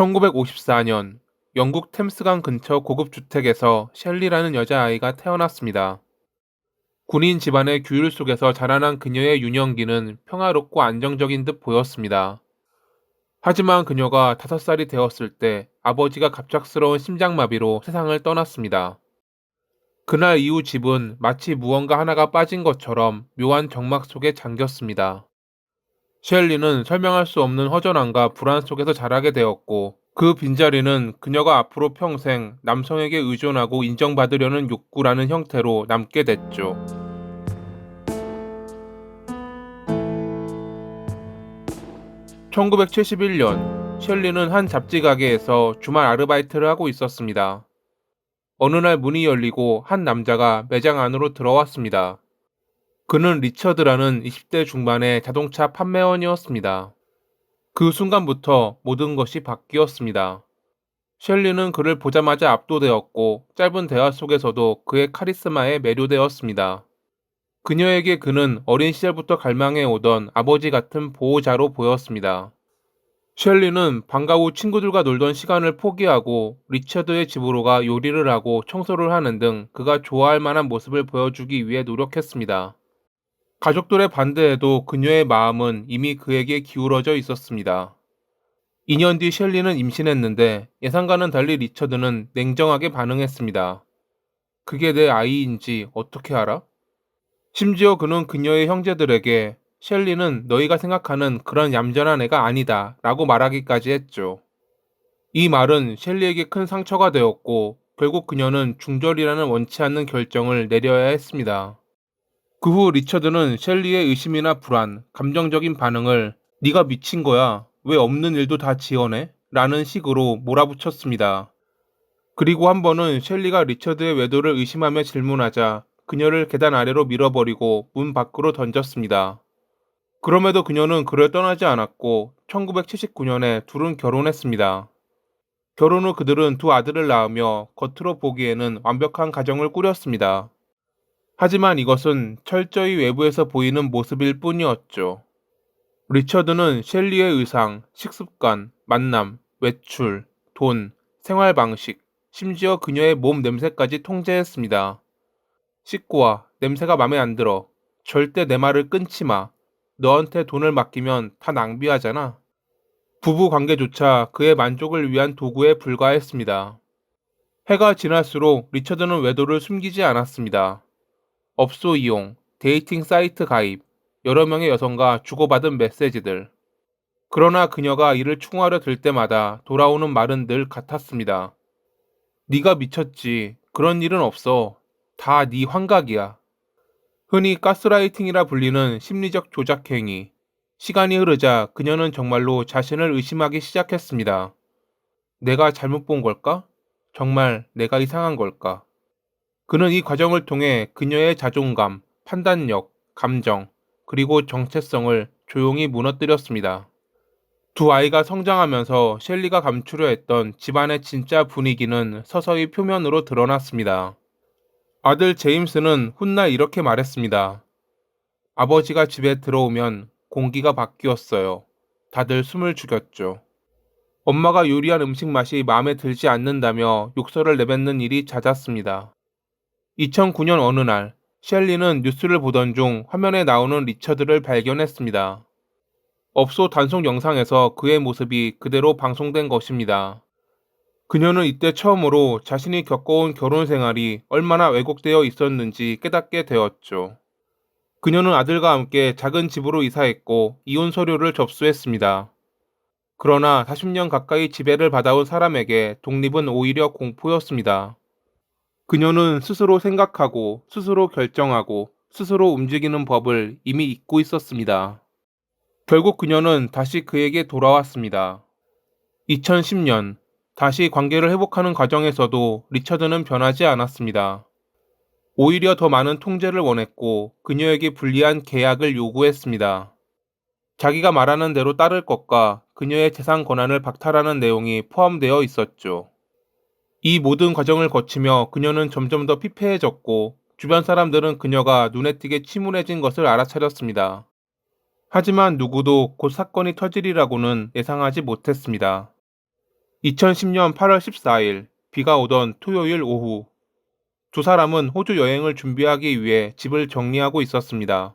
1954년 영국 템스강 근처 고급 주택에서 셸리라는 여자아이가 태어났습니다. 군인 집안의 규율 속에서 자라난 그녀의 유년기는 평화롭고 안정적인 듯 보였습니다. 하지만 그녀가 다섯 살이 되었을 때 아버지가 갑작스러운 심장마비로 세상을 떠났습니다. 그날 이후 집은 마치 무언가 하나가 빠진 것처럼 묘한 정막 속에 잠겼습니다. 셸리는 설명할 수 없는 허전함과 불안 속에서 자라게 되었고 그 빈자리는 그녀가 앞으로 평생 남성에게 의존하고 인정받으려는 욕구라는 형태로 남게 됐죠. (1971년) 셸리는 한 잡지 가게에서 주말 아르바이트를 하고 있었습니다. 어느 날 문이 열리고 한 남자가 매장 안으로 들어왔습니다. 그는 리처드라는 20대 중반의 자동차 판매원이었습니다. 그 순간부터 모든 것이 바뀌었습니다. 셸리는 그를 보자마자 압도되었고 짧은 대화 속에서도 그의 카리스마에 매료되었습니다. 그녀에게 그는 어린 시절부터 갈망해 오던 아버지 같은 보호자로 보였습니다. 셸리는 방과 후 친구들과 놀던 시간을 포기하고 리처드의 집으로 가 요리를 하고 청소를 하는 등 그가 좋아할 만한 모습을 보여주기 위해 노력했습니다. 가족들의 반대에도 그녀의 마음은 이미 그에게 기울어져 있었습니다. 2년 뒤 셸리는 임신했는데 예상과는 달리 리처드는 냉정하게 반응했습니다. 그게 내 아이인지 어떻게 알아? 심지어 그는 그녀의 형제들에게 셸리는 너희가 생각하는 그런 얌전한 애가 아니다 라고 말하기까지 했죠. 이 말은 셸리에게 큰 상처가 되었고 결국 그녀는 중절이라는 원치 않는 결정을 내려야 했습니다. 그 후 리처드는 셸리의 의심이나 불안, 감정적인 반응을 네가 미친 거야. 왜 없는 일도 다 지어내? 라는 식으로 몰아붙였습니다. 그리고 한 번은 셸리가 리처드의 외도를 의심하며 질문하자 그녀를 계단 아래로 밀어버리고 문 밖으로 던졌습니다. 그럼에도 그녀는 그를 떠나지 않았고 1979년에 둘은 결혼했습니다. 결혼 후 그들은 두 아들을 낳으며 겉으로 보기에는 완벽한 가정을 꾸렸습니다. 하지만 이것은 철저히 외부에서 보이는 모습일 뿐이었죠. 리처드는 셸리의 의상, 식습관, 만남, 외출, 돈, 생활 방식, 심지어 그녀의 몸 냄새까지 통제했습니다. 씻고 냄새가 맘에 안 들어. 절대 내 말을 끊지 마. 너한테 돈을 맡기면 다 낭비하잖아. 부부 관계조차 그의 만족을 위한 도구에 불과했습니다. 해가 지날수록 리처드는 외도를 숨기지 않았습니다. 업소 이용, 데이팅 사이트 가입, 여러 명의 여성과 주고받은 메시지들. 그러나 그녀가 이를 충고하려 들 때마다 돌아오는 말은 늘 같았습니다. 네가 미쳤지. 그런 일은 없어. 다 네 환각이야. 흔히 가스라이팅이라 불리는 심리적 조작 행위. 시간이 흐르자 그녀는 정말로 자신을 의심하기 시작했습니다. 내가 잘못 본 걸까? 정말 내가 이상한 걸까? 그는 이 과정을 통해 그녀의 자존감, 판단력, 감정, 그리고 정체성을 조용히 무너뜨렸습니다. 두 아이가 성장하면서 셸리가 감추려 했던 집안의 진짜 분위기는 서서히 표면으로 드러났습니다. 아들 제임스는 훗날 이렇게 말했습니다. 아버지가 집에 들어오면 공기가 바뀌었어요. 다들 숨을 죽였죠. 엄마가 요리한 음식 맛이 마음에 들지 않는다며 욕설을 내뱉는 일이 잦았습니다. 2009년 어느 날 셸리는 뉴스를 보던 중 화면에 나오는 리처드를 발견했습니다. 업소 단속 영상에서 그의 모습이 그대로 방송된 것입니다. 그녀는 이때 처음으로 자신이 겪어온 결혼 생활이 얼마나 왜곡되어 있었는지 깨닫게 되었죠. 그녀는 아들과 함께 작은 집으로 이사했고 이혼 서류를 접수했습니다. 그러나 40년 가까이 지배를 받아온 사람에게 독립은 오히려 공포였습니다. 그녀는 스스로 생각하고 스스로 결정하고 스스로 움직이는 법을 이미 잊고 있었습니다. 결국 그녀는 다시 그에게 돌아왔습니다. 2010년 다시 관계를 회복하는 과정에서도 리처드는 변하지 않았습니다. 오히려 더 많은 통제를 원했고 그녀에게 불리한 계약을 요구했습니다. 자기가 말하는 대로 따를 것과 그녀의 재산 권한을 박탈하는 내용이 포함되어 있었죠. 이 모든 과정을 거치며 그녀는 점점 더 피폐해졌고 주변 사람들은 그녀가 눈에 띄게 침울해진 것을 알아차렸습니다. 하지만 누구도 곧 사건이 터지리라고는 예상하지 못했습니다. 2010년 8월 14일 비가 오던 토요일 오후 두 사람은 호주 여행을 준비하기 위해 집을 정리하고 있었습니다.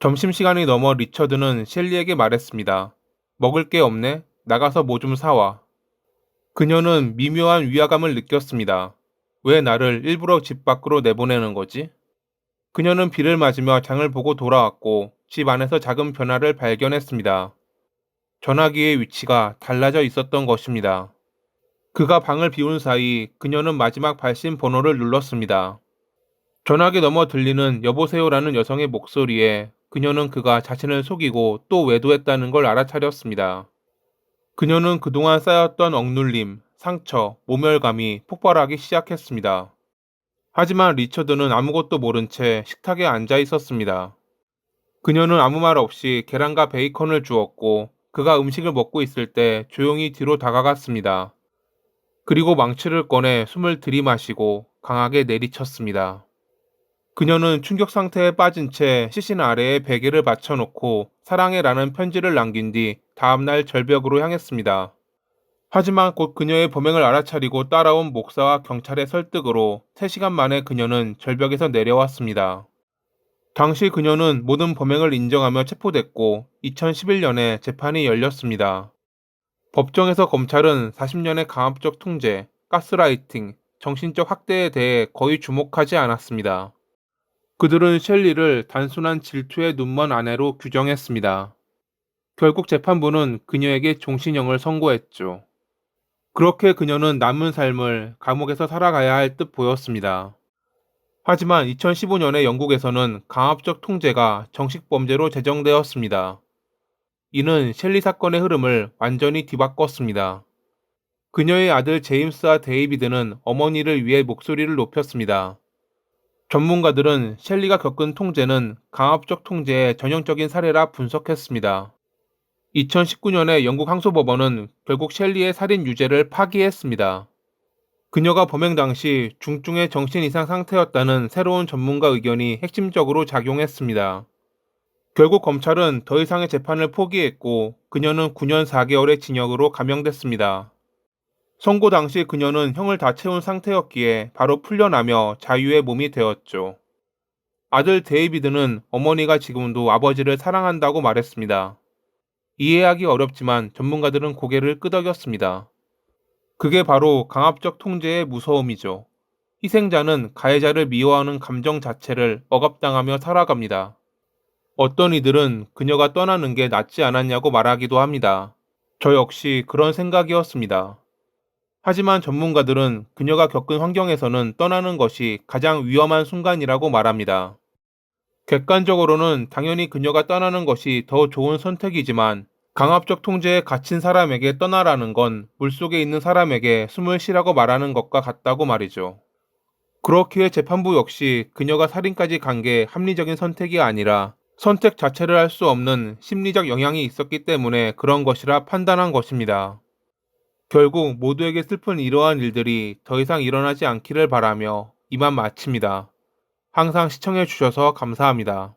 점심시간이 넘어 리처드는 셸리에게 말했습니다. 먹을 게 없네? 나가서 뭐 좀 사와. 그녀는 미묘한 위화감을 느꼈습니다. 왜 나를 일부러 집 밖으로 내보내는 거지? 그녀는 비를 맞으며 장을 보고 돌아왔고 집 안에서 작은 변화를 발견했습니다. 전화기의 위치가 달라져 있었던 것입니다. 그가 방을 비운 사이 그녀는 마지막 발신 번호를 눌렀습니다. 전화기 너머 들리는 여보세요라는 여성의 목소리에 그녀는 그가 자신을 속이고 또 외도했다는 걸 알아차렸습니다. 그녀는 그동안 쌓였던 억눌림, 상처, 모멸감이 폭발하기 시작했습니다. 하지만 리처드는 아무것도 모른 채 식탁에 앉아 있었습니다. 그녀는 아무 말 없이 계란과 베이컨을 주었고 그가 음식을 먹고 있을 때 조용히 뒤로 다가갔습니다. 그리고 망치를 꺼내 숨을 들이마시고 강하게 내리쳤습니다. 그녀는 충격 상태에 빠진 채 시신 아래에 베개를 받쳐놓고 사랑해라는 편지를 남긴 뒤 다음날 절벽으로 향했습니다. 하지만 곧 그녀의 범행을 알아차리고 따라온 목사와 경찰의 설득으로 3시간 만에 그녀는 절벽에서 내려왔습니다. 당시 그녀는 모든 범행을 인정하며 체포됐고 2011년에 재판이 열렸습니다. 법정에서 검찰은 40년의 강압적 통제, 가스라이팅, 정신적 학대에 대해 거의 주목하지 않았습니다. 그들은 셸리를 단순한 질투의 눈먼 아내로 규정했습니다. 결국 재판부는 그녀에게 종신형을 선고했죠. 그렇게 그녀는 남은 삶을 감옥에서 살아가야 할 듯 보였습니다. 하지만 2015년에 영국에서는 강압적 통제가 정식 범죄로 제정되었습니다. 이는 셸리 사건의 흐름을 완전히 뒤바꿨습니다. 그녀의 아들 제임스와 데이비드는 어머니를 위해 목소리를 높였습니다. 전문가들은 셸리가 겪은 통제는 강압적 통제의 전형적인 사례라 분석했습니다. 2019년에 영국 항소법원은 결국 셸리의 살인 유죄를 파기했습니다. 그녀가 범행 당시 중증의 정신 이상 상태였다는 새로운 전문가 의견이 핵심적으로 작용했습니다. 결국 검찰은 더 이상의 재판을 포기했고 그녀는 9년 4개월의 징역으로 감형됐습니다. 선고 당시 그녀는 형을 다 채운 상태였기에 바로 풀려나며 자유의 몸이 되었죠. 아들 데이비드는 어머니가 지금도 아버지를 사랑한다고 말했습니다. 이해하기 어렵지만 전문가들은 고개를 끄덕였습니다. 그게 바로 강압적 통제의 무서움이죠. 희생자는 가해자를 미워하는 감정 자체를 억압당하며 살아갑니다. 어떤 이들은 그녀가 떠나는 게 낫지 않았냐고 말하기도 합니다. 저 역시 그런 생각이었습니다. 하지만 전문가들은 그녀가 겪은 환경에서는 떠나는 것이 가장 위험한 순간이라고 말합니다. 객관적으로는 당연히 그녀가 떠나는 것이 더 좋은 선택이지만 강압적 통제에 갇힌 사람에게 떠나라는 건 물속에 있는 사람에게 숨을 쉬라고 말하는 것과 같다고 말이죠. 그렇기에 재판부 역시 그녀가 살인까지 간 게 합리적인 선택이 아니라 선택 자체를 할 수 없는 심리적 영향이 있었기 때문에 그런 것이라 판단한 것입니다. 결국 모두에게 슬픈 이러한 일들이 더 이상 일어나지 않기를 바라며 이만 마칩니다. 항상 시청해 주셔서 감사합니다.